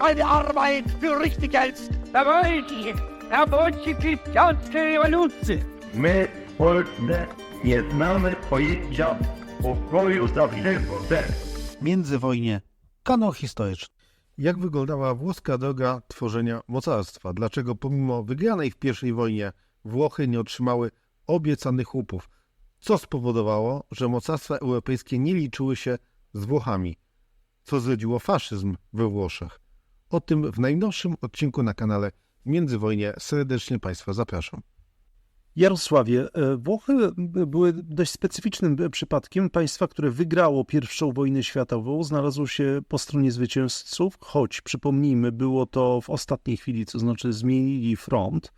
eine Arbeit für richtig hältst. Jawohl, jawohl, Christianske rewolucji. My, Polsce, nie znamy pojęcia pokoju zawziętego. Międzywojnie. Kanał historyczny. Jak wyglądała włoska droga tworzenia mocarstwa? Dlaczego pomimo wygranej w I wojnie Włochy nie otrzymały obiecanych łupów? Co spowodowało, że mocarstwa europejskie nie liczyły się z Włochami? Co zrodziło faszyzm we Włoszech? O tym w najnowszym odcinku na kanale Międzywojnie serdecznie Państwa zapraszam. Jarosławie, e, Włochy były dość specyficznym przypadkiem państwa, które wygrało pierwszą wojnę światową, znalazło się po stronie zwycięzców, choć przypomnijmy, było to w ostatniej chwili, to znaczy zmienili front.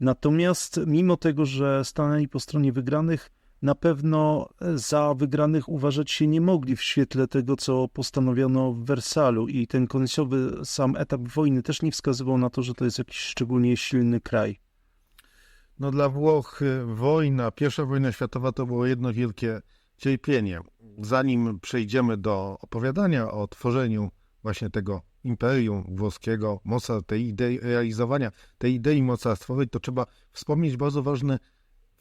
Natomiast mimo tego, że stanęli po stronie wygranych, na pewno za wygranych uważać się nie mogli w świetle tego, co postanowiono w Wersalu i ten końcowy sam etap wojny też nie wskazywał na to, że to jest jakiś szczególnie silny kraj. No dla Włoch y, wojna, pierwsza wojna światowa to było jedno wielkie cierpienie. Zanim przejdziemy do opowiadania o tworzeniu właśnie tego imperium włoskiego, moca tej idei, realizowania tej idei mocarstwowej, to trzeba wspomnieć bardzo ważny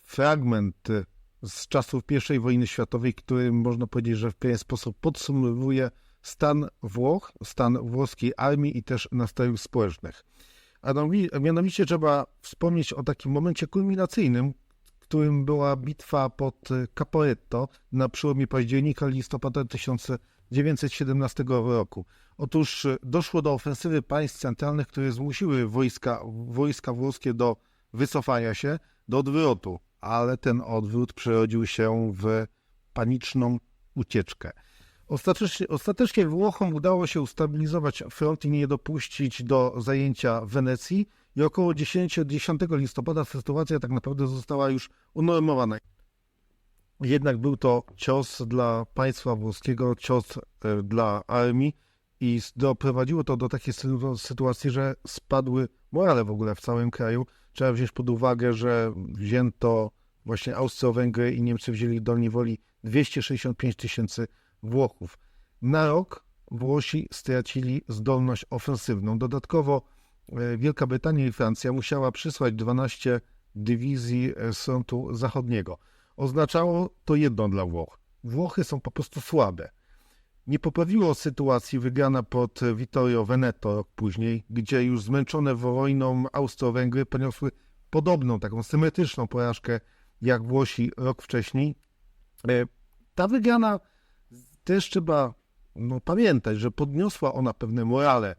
fragment y, z czasów I wojny światowej, który można powiedzieć, że w pewien sposób podsumowuje stan Włoch, stan włoskiej armii i też nastrojów społecznych. A mianowicie trzeba wspomnieć o takim momencie kulminacyjnym, którym była bitwa pod Caporetto na przełomie października listopada 1917 roku. Otóż doszło do ofensywy państw centralnych, które zmusiły wojska, wojska włoskie do wycofania się, do odwrotu, ale ten odwrót przerodził się w paniczną ucieczkę. Ostatecznie, ostatecznie Włochom udało się ustabilizować front i nie dopuścić do zajęcia Wenecji i około 10, 10 listopada sytuacja tak naprawdę została już unormowana. Jednak był to cios dla państwa włoskiego, cios e, dla armii i doprowadziło to do takiej sytuacji, że spadły morale w ogóle w całym kraju. Trzeba wziąć pod uwagę, że wzięto właśnie Austro-Węgry i Niemcy wzięli do niewoli 265 tysięcy Włochów. Na rok Włosi stracili zdolność ofensywną. Dodatkowo e, Wielka Brytania i Francja musiała przysłać 12 dywizji z frontu zachodniego. Oznaczało to jedno dla Włoch. Włochy są po prostu słabe. Nie poprawiło sytuacji wygrana pod Vittorio Veneto rok później, gdzie już zmęczone wojną Austro-Węgry poniosły podobną, taką symetryczną porażkę jak Włosi rok wcześniej. E, ta wygrana też trzeba no, pamiętać, że podniosła ona pewne morale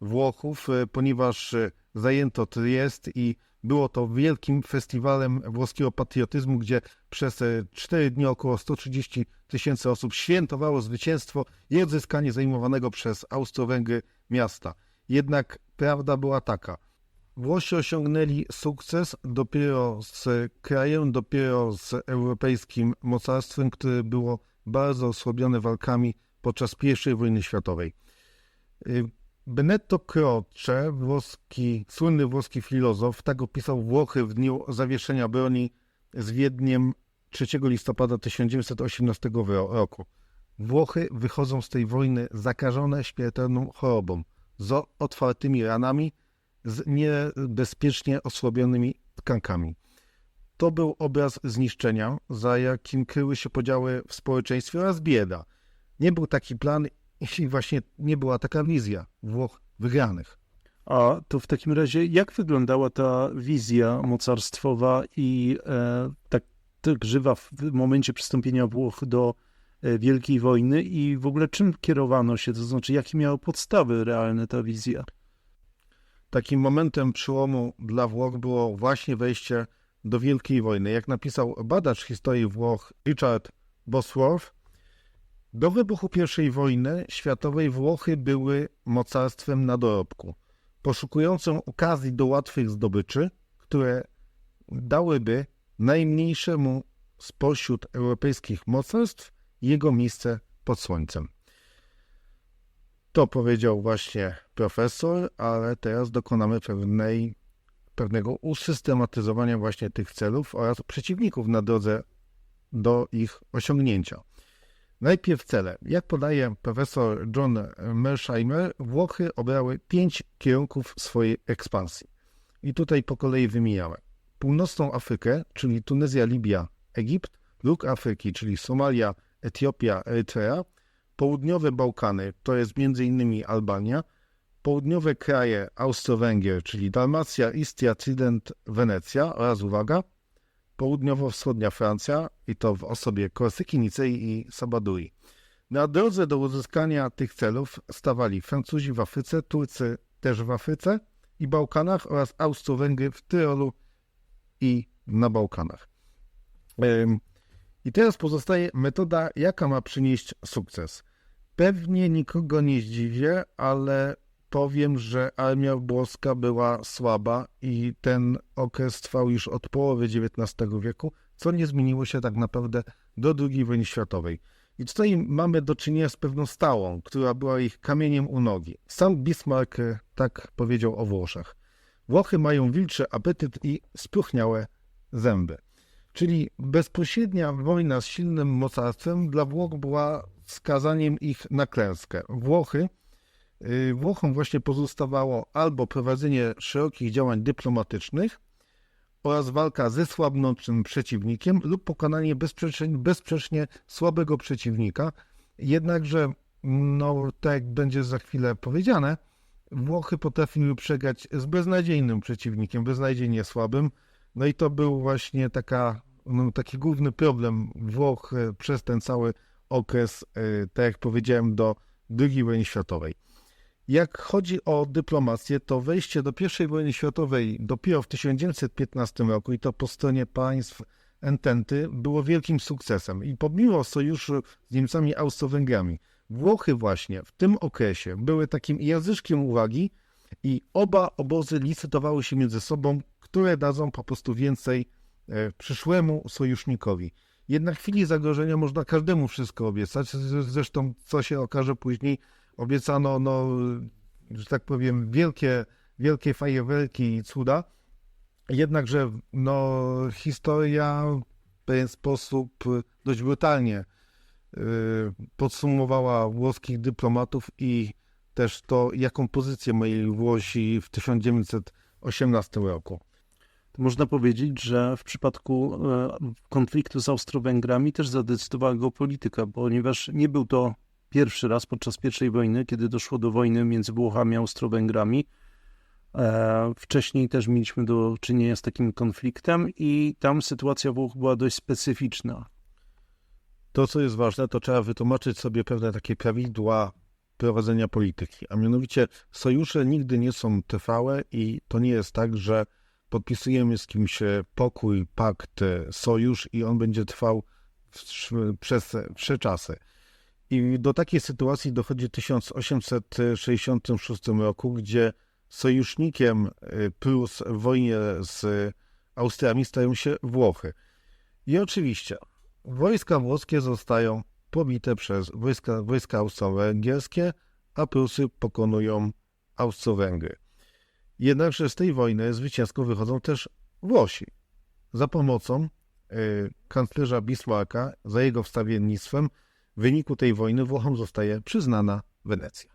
Włochów, e, ponieważ e, zajęto Triest i było to wielkim festiwalem włoskiego patriotyzmu, gdzie przez e, cztery dni około 130 tysięcy osób świętowało zwycięstwo i odzyskanie zajmowanego przez Austro-Węgry miasta. Jednak prawda była taka. Włosi osiągnęli sukces dopiero z krajem, dopiero z europejskim mocarstwem, które było bardzo osłabione walkami podczas I wojny światowej. Benedetto Croce, włoski, słynny włoski filozof, tak opisał Włochy w dniu zawieszenia broni z Wiedniem 3 listopada 1918 roku. Włochy wychodzą z tej wojny zakażone śmiertelną chorobą, z otwartymi ranami, z niebezpiecznie osłabionymi tkankami. To był obraz zniszczenia, za jakim kryły się podziały w społeczeństwie oraz bieda. Nie był taki plan i właśnie nie była taka wizja Włoch wygranych. A to w takim razie, jak wyglądała ta wizja mocarstwowa i e, tak, żywa w momencie przystąpienia Włoch do e, Wielkiej Wojny i w ogóle czym kierowano się, to znaczy jakie miały podstawy realne ta wizja? Takim momentem przełomu dla Włoch było właśnie wejście do Wielkiej Wojny. Jak napisał badacz historii Włoch Richard Bosworth, do wybuchu I wojny światowej Włochy były mocarstwem na dorobku, poszukującą okazji do łatwych zdobyczy, które dałyby najmniejszemu spośród europejskich mocarstw jego miejsce pod słońcem. To powiedział właśnie profesor, ale teraz dokonamy pewnej pewnego usystematyzowania właśnie tych celów oraz przeciwników na drodze do ich osiągnięcia. Najpierw cele. Jak podaje profesor John Mersheimer, Włochy obrały pięć kierunków swojej ekspansji. I tutaj po kolei wymieniamy. Północną Afrykę, czyli Tunezja, Libia, Egipt, róg Afryki, czyli Somalia, Etiopia, Erytrea, południowe Bałkany, to jest m.in. Albania, południowe kraje Austro-Węgier, czyli Dalmacja, Istria, Trident, Wenecja oraz, uwaga, południowo-wschodnia Francja i to w osobie Korsyki, Nicei i Sabadui. Na drodze do uzyskania tych celów stawali Francuzi w Afryce, Turcy też w Afryce i Bałkanach oraz Austro-Węgry w Tyrolu i na Bałkanach. I teraz pozostaje metoda, jaka ma przynieść sukces. Pewnie nikogo nie zdziwię, ale powiem, że armia włoska była słaba i ten okres trwał już od połowy XIX wieku, co nie zmieniło się tak naprawdę do II wojny światowej. I tutaj mamy do czynienia z pewną stałą, która była ich kamieniem u nogi. Sam Bismarck tak powiedział o Włoszech. Włochy mają wilczy apetyt i spróchniałe zęby. Czyli bezpośrednia wojna z silnym mocarstwem dla Włoch była skazaniem ich na klęskę. Włochy Włochom właśnie pozostawało albo prowadzenie szerokich działań dyplomatycznych oraz walka ze słabnącym przeciwnikiem lub pokonanie bezsprzecznie, bezsprzecznie słabego przeciwnika. Jednakże, no tak jak będzie za chwilę powiedziane, Włochy potrafiły przegrać z beznadziejnym przeciwnikiem, beznadziejnie słabym. No i to był właśnie taka, no, taki główny problem Włoch e, przez ten cały okres, e, tak jak powiedziałem, do II wojny światowej. Jak chodzi o dyplomację, to wejście do I wojny światowej dopiero w 1915 roku i to po stronie państw Ententy było wielkim sukcesem. I pomimo sojuszu z Niemcami Austro-Węgrami, Włochy właśnie w tym okresie były takim języczkiem uwagi i oba obozy licytowały się między sobą, które dadzą po prostu więcej e, przyszłemu sojusznikowi. Jednak w chwili zagrożenia można każdemu wszystko obiecać, zresztą co się okaże później, obiecano, no, że tak powiem, wielkie, wielkie fajerwerki i cuda. Jednakże no, historia w pewien sposób dość brutalnie y, podsumowała włoskich dyplomatów i też to, jaką pozycję mieli Włosi w 1918 roku. Można powiedzieć, że w przypadku e, konfliktu z Austro-Węgrami też zadecydowała geopolityka, ponieważ nie był to pierwszy raz podczas I wojny, kiedy doszło do wojny między Włochami a Austro-Węgrami. E, Wcześniej też mieliśmy do czynienia z takim konfliktem i tam sytuacja Włoch była dość specyficzna. To, co jest ważne, to trzeba wytłumaczyć sobie pewne takie prawidła prowadzenia polityki. A mianowicie sojusze nigdy nie są trwałe i to nie jest tak, że podpisujemy z kimś pokój, pakt, sojusz i on będzie trwał w- przez trzy czasy. I do takiej sytuacji dochodzi w 1866 roku, gdzie sojusznikiem y, Prus w wojnie z Austriami stają się Włochy. I oczywiście wojska włoskie zostają pobite przez wojska, wojska austro-węgierskie, a Prusy pokonują Austro-Węgry. Jednakże z tej wojny zwycięsko wychodzą też Włosi. Za pomocą y, kanclerza Bismarcka, za jego wstawiennictwem, wyniku tej wojny Włochom zostaje przyznana Wenecja.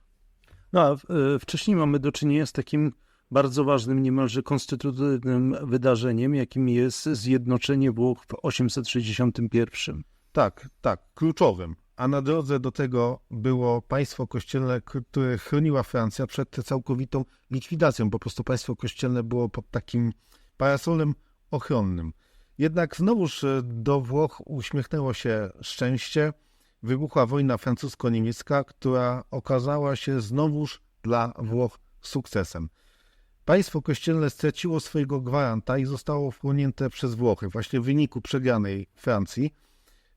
No, a e, wcześniej mamy do czynienia z takim bardzo ważnym, niemalże konstytutywnym wydarzeniem, jakim jest zjednoczenie Włoch w 861. Tak, tak, kluczowym. A na drodze do tego było państwo kościelne, które chroniła Francja przed całkowitą likwidacją. Po prostu państwo kościelne było pod takim parasolem ochronnym. Jednak znowuż e, do Włoch uśmiechnęło się szczęście. Wybuchła wojna francusko-niemiecka, która okazała się znowuż dla Włoch sukcesem. Państwo kościelne straciło swojego gwaranta i zostało wchłonięte przez Włochy właśnie w wyniku przegranej Francji.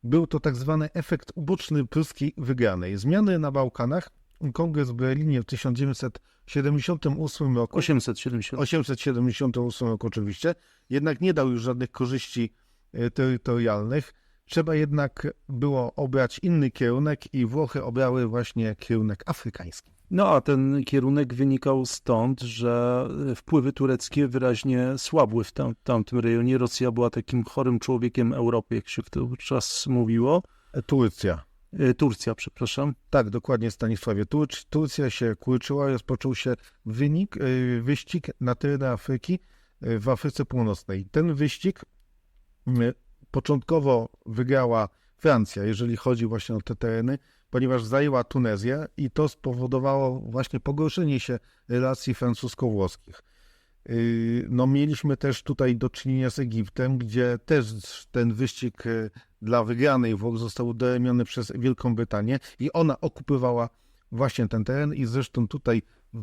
Był to tak zwany efekt uboczny pruskiej wygranej. Zmiany na Bałkanach, kongres w Berlinie w 1978 roku 870. 878 roku oczywiście, jednak nie dał już żadnych korzyści e, terytorialnych. Trzeba jednak było obrać inny kierunek i Włochy obrały właśnie kierunek afrykański. No a ten kierunek wynikał stąd, że wpływy tureckie wyraźnie słabły w tam, tamtym rejonie. Rosja była takim chorym człowiekiem Europy, jak się wówczas mówiło. Turcja. E, Turcja, przepraszam. Tak, dokładnie Stanisławie. Turc, Turcja się kurczyła, rozpoczął się wynik, y, wyścig na tereny Afryki w Afryce Północnej. Ten wyścig początkowo wygrała Francja, jeżeli chodzi właśnie o te tereny, ponieważ zajęła Tunezję i to spowodowało właśnie pogorszenie się relacji francusko-włoskich. Y, No, mieliśmy też tutaj do czynienia z Egiptem, gdzie też ten wyścig y, dla wygranej Włoch został udaremiony przez Wielką Brytanię i ona okupowała właśnie ten teren i zresztą tutaj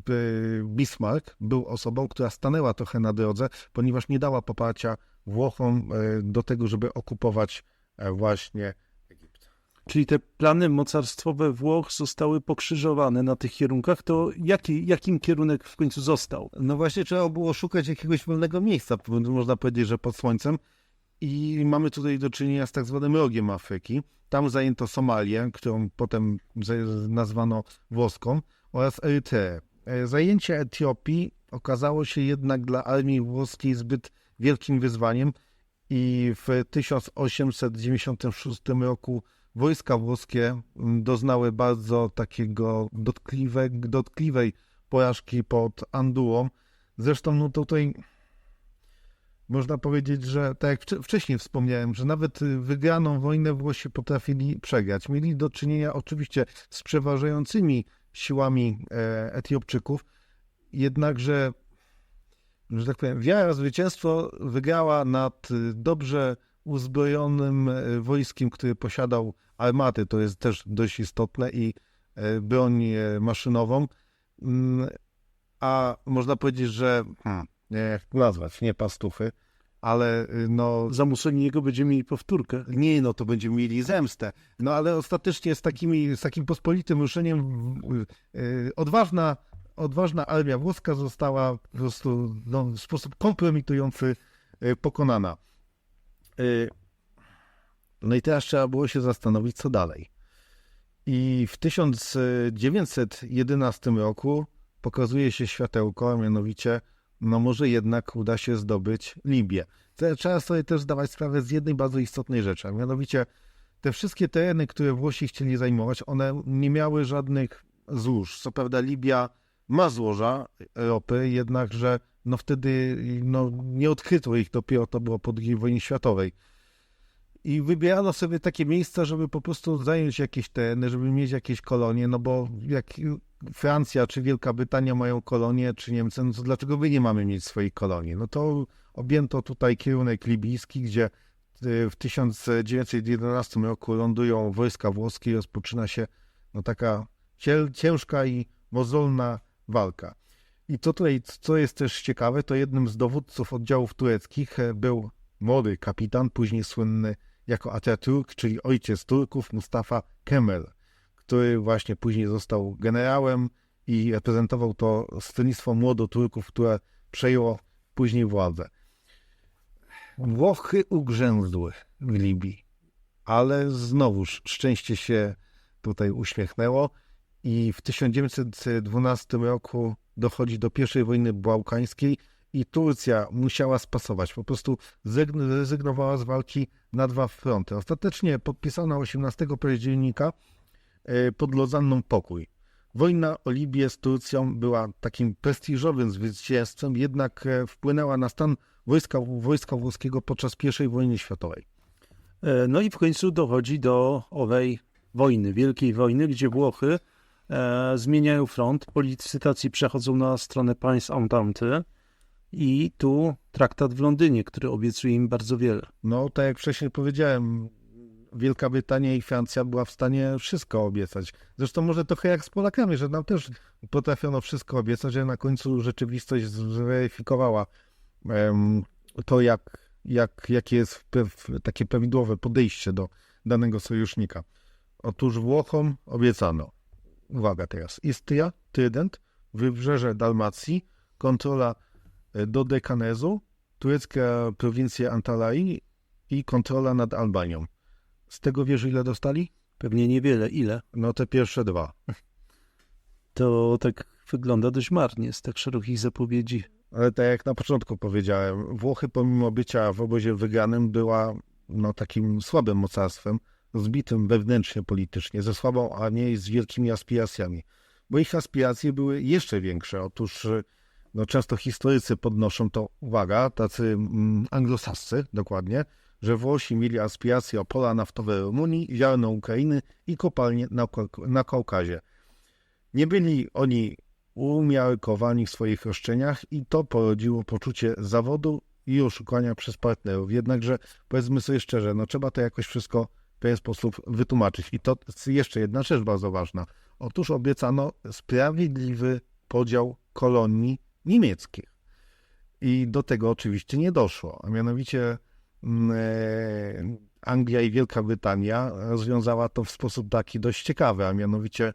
y, Bismarck był osobą, która stanęła trochę na drodze, ponieważ nie dała poparcia Włochom y, do tego, żeby okupować e, właśnie Egipt. Czyli te plany mocarstwowe Włoch zostały pokrzyżowane na tych kierunkach, to jaki, jakim kierunek w końcu został? No właśnie trzeba było szukać jakiegoś wolnego miejsca, można powiedzieć, że pod słońcem. I mamy tutaj do czynienia z tak zwanym rogiem Afryki. Tam zajęto Somalię, którą potem nazwano włoską, oraz Erytreę. E, Zajęcie Etiopii okazało się jednak dla armii włoskiej zbyt wielkim wyzwaniem i w 1896 roku wojska włoskie mm, doznały bardzo takiego dotkliwe, dotkliwej porażki pod Anduą. Zresztą no tutaj można powiedzieć, że tak jak wcze- wcześniej wspomniałem, że nawet y, wygraną wojnę Włosi potrafili przegrać. Mieli do czynienia oczywiście z przeważającymi siłami e, Etiopczyków, jednakże, że tak powiem, wiara zwycięstwo wygrała nad y, dobrze uzbrojonym e, wojskiem, które posiadał armaty, to jest też dość istotne, i e, broń e, maszynową. Mm, A można powiedzieć, że hmm, jak to nazwać, nie pastufy, ale y, no Za Mussoliniego będziemy mieli powtórkę. nie, no to będziemy mieli zemstę. No ale ostatecznie z, takimi, z takim pospolitym ruszeniem y, odważna, odważna armia włoska została po prostu no, w sposób kompromitujący y, pokonana. Y, No i teraz trzeba było się zastanowić, co dalej. I w 1911 roku pokazuje się światełko, a mianowicie, no może jednak uda się zdobyć Libię. Trzeba sobie też zdawać sprawę z jednej bardzo istotnej rzeczy, a mianowicie te wszystkie tereny, które Włosi chcieli zajmować, one nie miały żadnych złóż. Co prawda Libia ma złoża ropy, jednakże no wtedy no, nie odkryto ich, dopiero to było po II wojnie światowej. I wybierano sobie takie miejsca, żeby po prostu zająć jakieś tereny, żeby mieć jakieś kolonie, no bo jak Francja czy Wielka Brytania mają kolonie, czy Niemcy, no to dlaczego my nie mamy mieć swoich kolonii? No to objęto tutaj kierunek libijski, gdzie y, w 1911 roku lądują wojska włoskie i rozpoczyna się no, taka ciężka i mozolna walka. I co tutaj, co jest też ciekawe, to jednym z dowódców oddziałów tureckich e, był młody kapitan, później słynny jako Atatürk, czyli ojciec Turków, Mustafa Kemal, który właśnie później został generałem i reprezentował to stronnictwo młodoturków, które przejęło później władzę. Włochy ugrzęzły w Libii, ale znowuż szczęście się tutaj uśmiechnęło i w 1912 roku dochodzi do pierwszej wojny bałkańskiej i Turcja musiała spasować. Po prostu zrezygn- zrezygnowała z walki na dwa fronty. Ostatecznie podpisano 18 października e, pod Lozanną pokój. Wojna o Libię z Turcją była takim prestiżowym zwycięstwem, jednak e, wpłynęła na stan wojska, wojska włoskiego podczas I wojny światowej. E, No i w końcu dochodzi do owej wojny, wielkiej wojny, gdzie Włochy e, zmieniają front, po licytacji przechodzą na stronę państw Entente i tu traktat w Londynie, który obiecuje im bardzo wiele. No, tak jak wcześniej powiedziałem, Wielka Brytania i Francja była w stanie wszystko obiecać. Zresztą może trochę jak z Polakami, że nam też potrafiono wszystko obiecać, a na końcu rzeczywistość zweryfikowała to, jak, jak, jakie jest takie prawidłowe podejście do danego sojusznika. Otóż Włochom obiecano, uwaga teraz, Istria, Trident, wybrzeże Dalmacji, kontrola e, Dodekanezu, turecka prowincja Antalai i kontrola nad Albanią. Z tego wiesz, ile dostali? Pewnie niewiele. Ile? No te pierwsze dwa. To tak wygląda dość marnie z tak szerokich zapowiedzi. Ale tak jak na początku powiedziałem, Włochy pomimo bycia w obozie wygranym była no, takim słabym mocarstwem, zbitym wewnętrznie politycznie, ze słabą armią i z wielkimi aspiracjami. Bo ich aspiracje były jeszcze większe. Otóż y, no, często historycy podnoszą to, uwaga, tacy mm, anglosascy dokładnie, że Włosi mieli aspiracje o pola naftowe Rumunii, ziarno Ukrainy i kopalnie na, na Kaukazie. Nie byli oni umiarkowani w swoich roszczeniach i to porodziło poczucie zawodu i oszukania przez partnerów. Jednakże powiedzmy sobie szczerze, no trzeba to jakoś wszystko pewien sposób wytłumaczyć. I to jest jeszcze jedna rzecz bardzo ważna. Otóż obiecano sprawiedliwy podział kolonii niemieckich. I do tego oczywiście nie doszło. A mianowicie mm, e, Anglia i Wielka Brytania rozwiązała to w sposób taki dość ciekawy, a mianowicie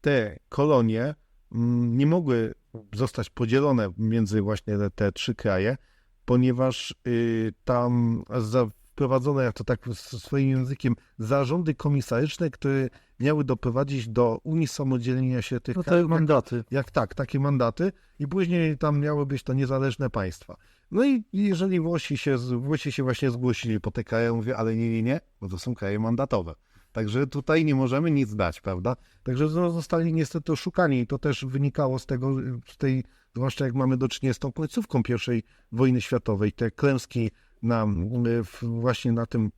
te kolonie mm, nie mogły zostać podzielone między właśnie te, te trzy kraje, ponieważ y, tam za, wprowadzono, jak to tak swoim językiem, zarządy komisaryczne, które miały doprowadzić do unisamodzielnienia się tych No krajów. te mandaty. Jak tak, takie mandaty i później tam miały być to niezależne państwa. No i jeżeli Włosi się, Włosi się właśnie zgłosili po te kraje, mówię, ale nie, nie, nie, bo to są kraje mandatowe. Także tutaj nie możemy nic dać, prawda? Także no, zostali niestety oszukani i to też wynikało z tego, z tej, zwłaszcza jak mamy do czynienia z tą końcówką I wojny światowej, te klęski na, w, właśnie na tym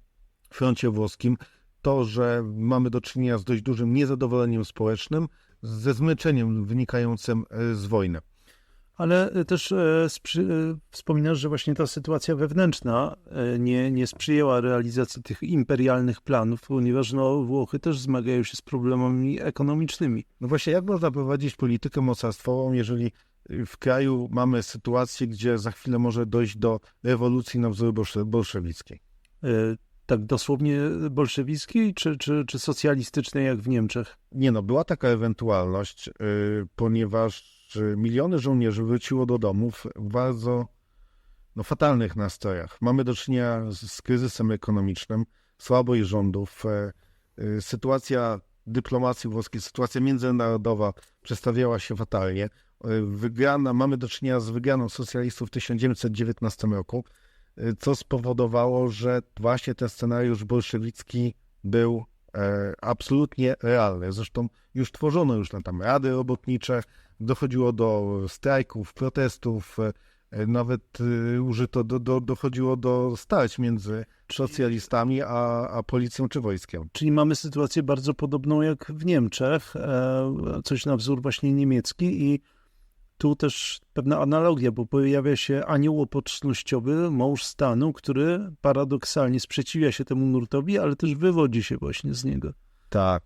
froncie włoskim, to, że mamy do czynienia z dość dużym niezadowoleniem społecznym, ze zmęczeniem wynikającym e, z wojny. Ale e, też e, e, wspominasz, że właśnie ta sytuacja wewnętrzna e, nie, nie sprzyjała realizacji tych imperialnych planów, ponieważ no, Włochy też zmagają się z problemami ekonomicznymi. No właśnie, jak można prowadzić politykę mocarstwową, jeżeli w kraju mamy sytuację, gdzie za chwilę może dojść do rewolucji na wzór bolsze- bolszewickiej? E, Tak dosłownie bolszewickiej czy, czy, czy socjalistycznej, jak w Niemczech? Nie no, była taka ewentualność, yy, ponieważ yy, miliony żołnierzy wróciło do domów w bardzo no, fatalnych nastrojach. Mamy do czynienia z, kryzysem ekonomicznym, słabość rządów, e, yy, sytuacja dyplomacji włoskiej, sytuacja międzynarodowa przestawiała się fatalnie. Yy, Wygrana, mamy do czynienia z wygraną socjalistów w 1919 roku, yy, co spowodowało, że właśnie ten scenariusz bolszewicki był e, absolutnie realne. Zresztą już tworzono już na tam rady robotnicze, dochodziło do strajków, protestów, e, e, nawet e, użyto, do, do, dochodziło do starć między socjalistami a, a policją czy wojskiem. Czyli mamy sytuację bardzo podobną jak w Niemczech, e, coś na wzór właśnie niemiecki i tu też pewna analogia, bo pojawia się anioł opocznościowy, mąż stanu, który paradoksalnie sprzeciwia się temu nurtowi, ale też wywodzi się właśnie z niego. Tak,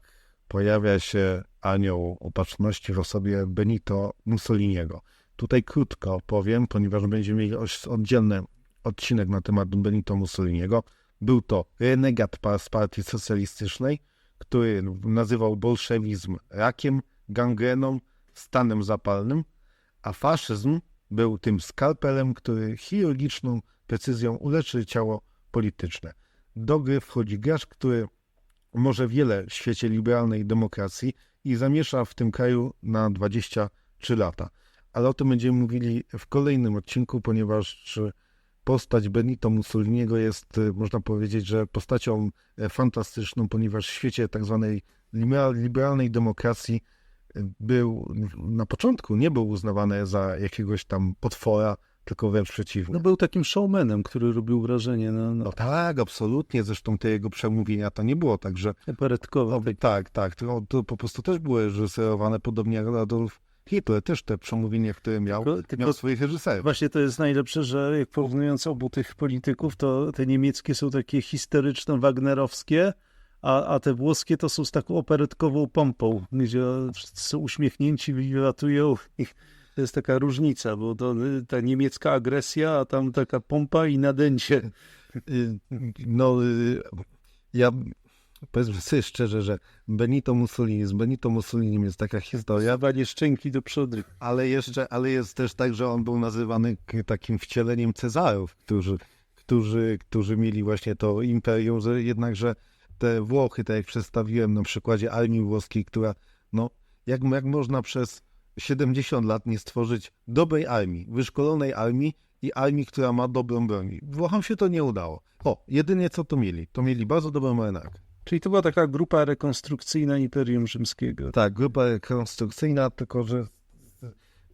pojawia się anioł opatrzności w osobie Benito Mussoliniego. Tutaj krótko powiem, ponieważ będziemy mieli oddzielny odcinek na temat Benito Mussoliniego. Był to renegat z partii socjalistycznej, który nazywał bolszewizm rakiem, gangreną, stanem zapalnym, a faszyzm był tym skalpelem, który chirurgiczną precyzją uleczy ciało polityczne. Do gry wchodzi gracz, który może wiele w świecie liberalnej demokracji i zamiesza w tym kraju na 23 lata. Ale o tym będziemy mówili w kolejnym odcinku, ponieważ postać Benito Mussoliniego jest, y, można powiedzieć, że postacią e, fantastyczną, ponieważ w świecie tak zwanej libera- liberalnej demokracji y, był na początku nie był uznawany za jakiegoś tam potwora, tylko wręcz przeciwnie. No był takim showmanem, który robił wrażenie na, No tak, absolutnie. Zresztą te jego przemówienia to nie było tak, że operetkowe. o, tak, tak. To, to po prostu też były reżyserowane, podobnie jak Adolf Hitler. Też te przemówienia, które miał, Tylko- tylko- miał swoich reżyserów. Właśnie to jest najlepsze, że jak porównując obu tych polityków, to te niemieckie są takie historyczno-wagnerowskie, a, a te włoskie to są z taką operetkową pompą, gdzie wszyscy są uśmiechnięci, wylatują to jest taka różnica, bo to y, ta niemiecka agresja, a tam taka pompa i nadęcie. Y, No, y, ja powiedzmy sobie szczerze, że Benito Mussolini, z Benito Mussolini jest taka historia, Dawanie szczęki do przodu. ale jeszcze, ale jest też tak, że on był nazywany takim wcieleniem Cezarów, którzy, którzy, którzy mieli właśnie to imperium, że jednakże te Włochy, tak jak przedstawiłem na przykładzie armii włoskiej, która, no, jak, jak można przez 70 lat nie stworzyć dobrej armii, wyszkolonej armii i armii, która ma dobrą broń. Włochom się to nie udało. O, jedynie co to mieli? To mieli bardzo dobrą marynarkę. Czyli to była taka grupa rekonstrukcyjna Imperium Rzymskiego. Tak, grupa rekonstrukcyjna, tylko że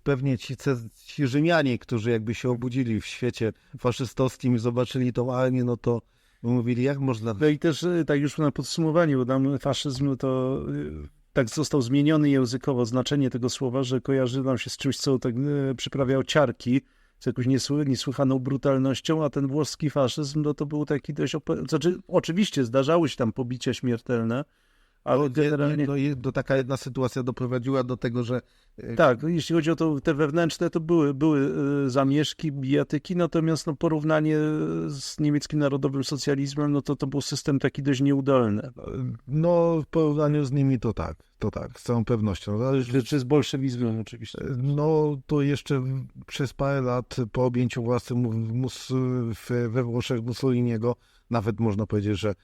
pewnie ci, ci Rzymianie, którzy jakby się obudzili w świecie faszystowskim i zobaczyli tą armię, no to mówili, jak można... No i też e, tak już na podsumowanie, bo tam faszyzm to e, tak został zmieniony językowo znaczenie tego słowa, że kojarzy nam się z czymś, co tak e, przyprawiał ciarki, z jakąś niesły, niesłychaną brutalnością, a ten włoski faszyzm no to był taki dość... Znaczy, oczywiście zdarzały się tam pobicia śmiertelne, ale No, generalnie... no, i do taka jedna sytuacja doprowadziła do tego, że Tak, jeśli chodzi o to, te wewnętrzne, to były, były e, zamieszki, bijatyki, natomiast no, porównanie z niemieckim narodowym socjalizmem, no to to był system taki dość nieudolny. no w porównaniu z nimi to tak, to tak, z całą pewnością. Ale Czy, z bolszewizmem oczywiście. No to jeszcze przez parę lat po objęciu władzy we Włoszech Mussoliniego nawet można powiedzieć, że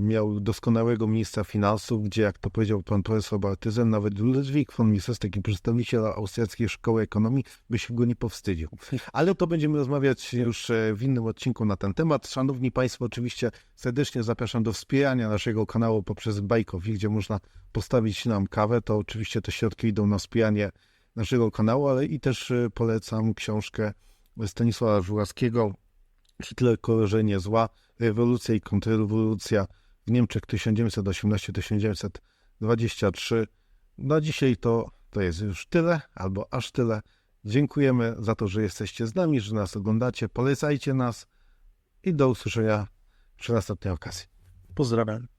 miał doskonałego ministra finansów, gdzie jak to powiedział pan profesor Bartyzen, nawet Ludwik von Mises, taki przedstawiciel austriackiej szkoły ekonomii, by się go nie powstydził. Ale to będziemy rozmawiać już e, w innym odcinku na ten temat. Szanowni Państwo, oczywiście serdecznie zapraszam do wspierania naszego kanału poprzez Bajkowi, gdzie można postawić nam kawę. To oczywiście te środki idą na wspieranie naszego kanału, ale i też e, polecam książkę Stanisława Żuławskiego Hitler korzenie zła, rewolucja i kontrrewolucja w Niemczech 1918-1923. Na dzisiaj to, to jest już tyle, albo aż tyle. Dziękujemy za to, że jesteście z nami, że nas oglądacie. Polecajcie nas i do usłyszenia przy następnej okazji. Pozdrawiam.